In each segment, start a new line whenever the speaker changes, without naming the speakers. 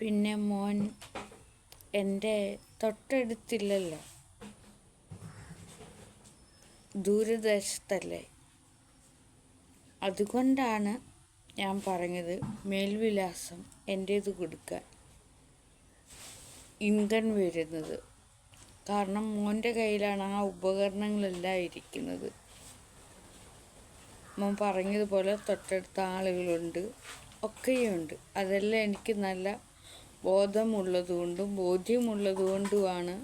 പിന്നെ മോൻ എന്റെ തൊട്ടടുത്തില്ലല്ലോ. ദൂരദേശത്തല്ലേ. അതുകൊണ്ടാണ് ഞാൻ പറഞ്ഞത് മേൽവിലാസം എന്റേത് കൊടുക്കാൻ. ഇന്ധൻ വരുന്നത് കാരണം മോന്റെ കയ്യിലാണ് ആ ഉപകരണങ്ങളെല്ലാം ഇരിക്കുന്നത് മോൻ പറഞ്ഞതുപോലെ തൊട്ടടുത്ത ആളുകളുണ്ട്. ഒക്കെയുണ്ട്. അതെല്ലാം എനിക്ക് നല്ല ബോധമുള്ളതുകൊണ്ടും ബോധ്യമുള്ളതുകൊണ്ടുമാണ്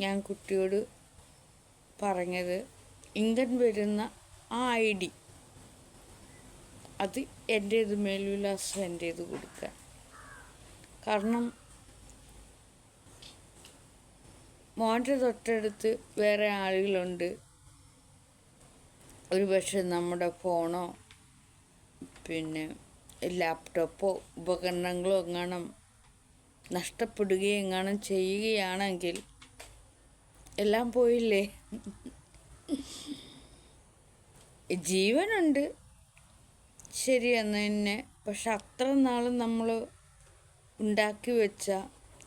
ഞാൻ കുട്ടിയോട് പറഞ്ഞത്. ഇങ്കൻ വരുന്ന ആ ഐ ഡി അത് എന്റേത് മേൽവിലാസം എന്റേത് കൊടുക്കാൻ കാരണം മോന്റെ തൊട്ടടുത്ത് വേറെ ആളുകളുണ്ട്. ഒരു പക്ഷെ നമ്മുടെ ഫോണോ പിന്നെ ലാപ്ടോപ്പോ ഉപകരണങ്ങളോ എങ്ങാനും നഷ്ടപ്പെടുകയും എങ്ങാനും ചെയ്യുകയാണെങ്കിൽ എല്ലാം പോയില്ലേ? ജീവനുണ്ട്. ശരി എന്ന് തന്നെ പക്ഷെ അത്ര നാളും നമ്മൾ ഉണ്ടാക്കി വെച്ച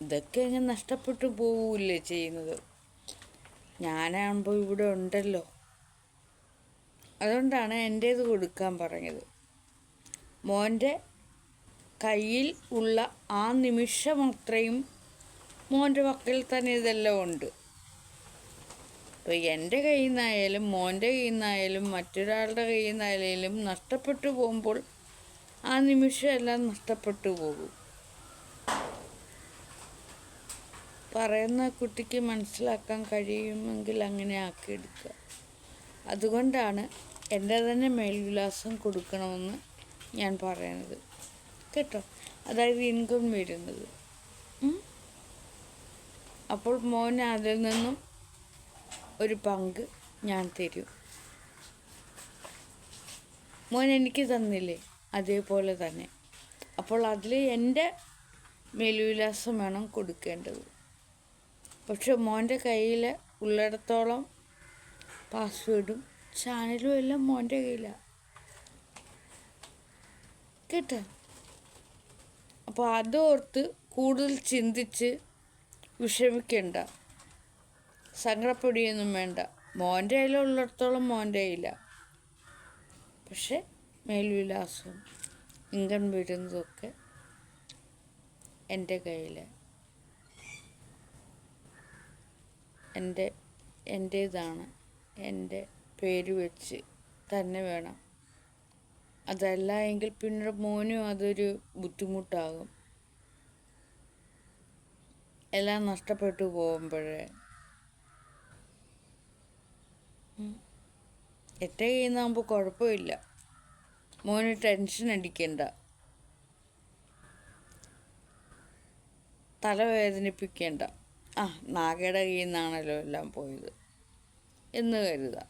ഇതൊക്കെ അങ്ങ് നഷ്ടപ്പെട്ടു പോവില്ലേ ചെയ്യുന്നത്? ഞാനാകുമ്പോൾ ഇവിടെ ഉണ്ടല്ലോ. അതുകൊണ്ടാണ് എന്റേത് കൊടുക്കാൻ പറഞ്ഞത്. മോന്റെ കയ്യിൽ ഉള്ള ആ നിമിഷം അത്രയും മോന്റെ പക്കൽ തന്നെ ഇതെല്ലാം ഉണ്ട്. ഇപ്പോൾ എന്റെ കയ്യിൽ നിന്നായാലും മോന്റെ കയ്യിൽ നിന്നായാലും മറ്റൊരാളുടെ കയ്യിൽ നിന്നായാലും നഷ്ടപ്പെട്ടു പോകുമ്പോൾ ആ നിമിഷം എല്ലാം നഷ്ടപ്പെട്ടു പോകും. പറയുന്ന കുട്ടിക്ക് മനസ്സിലാക്കാൻ കഴിയുമെങ്കിൽ അങ്ങനെ ആക്കിയെടുക്കുക അതുകൊണ്ടാണ് എന്റെ തന്നെ മേൽവിലാസം കൊടുക്കണമെന്ന് ഞാൻ പറയുന്നത് കേട്ടോ? അതായത് ഇൻകം വരുന്നത്. അപ്പോൾ മോൻ അതിൽ നിന്നും ഒരു പങ്ക് ഞാൻ തരും. മോൻ എനിക്ക് തന്നില്ലേ? അതേപോലെ തന്നെ. അപ്പോൾ അതിൽ എന്റെ മേലുവിലാസം വേണം കൊടുക്കേണ്ടത്. പക്ഷെ മോന്റെ കയ്യിൽ ഉള്ളിടത്തോളം പാസ്വേഡും ചാനലും എല്ലാം മോന്റെ കയ്യിലാണ് കേട്ടോ. അപ്പോൾ അതോർത്ത് കൂടുതൽ ചിന്തിച്ച് വിഷമിക്കണ്ട. സങ്കടപ്പെടുകയൊന്നും വേണ്ട. മോന്റെ കയ്യിലുള്ളിടത്തോളം മോന്റെ കയ്യില. പക്ഷെ മേൽവിലാസവും ഇൻകം വരുന്നതൊക്കെ എന്റെ കയ്യിൽ എന്റെ എന്റേതാണ്. എന്റെ പേര് വെച്ച് തന്നെ വേണം അതല്ല എങ്കിൽ പിന്നെ മോനും അതൊരു ബുദ്ധിമുട്ടാകും. എല്ലാം നഷ്ടപ്പെട്ടു പോകുമ്പോഴേ. ഉം. കഴിയുന്നാകുമ്പോൾ കുഴപ്പമില്ല. മോന് ടെൻഷൻ അടിക്കണ്ട. തലവേദനിപ്പിക്കേണ്ട ആ നാഗയുടെ കയ്യിൽ നിന്നാണല്ലോ എല്ലാം പോയത് എന്ന് കരുതാം.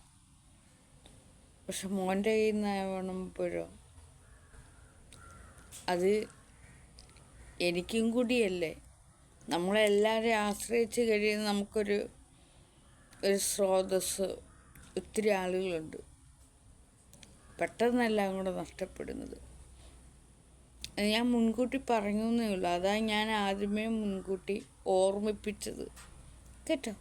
പക്ഷെ മോന്റെ കയ്യിൽ നിന്നാവണമ്പോഴോ അത് എനിക്കും കൂടിയല്ലേ? നമ്മളെല്ലാവരെയും ആശ്രയിച്ച് കഴിയുന്ന നമുക്കൊരു ഒരു സ്രോതസ് ഒത്തിരി ആളുകളുണ്ട്. പെട്ടെന്നെല്ലാം കൂടെ നഷ്ടപ്പെടുന്നത്. ഞാൻ മുൻകൂട്ടി പറഞ്ഞു എന്നേ അതാണ് ഞാൻ ആദ്യമേ മുൻകൂട്ടി ഓർമ്മിപ്പിച്ചത്. കേട്ടോ?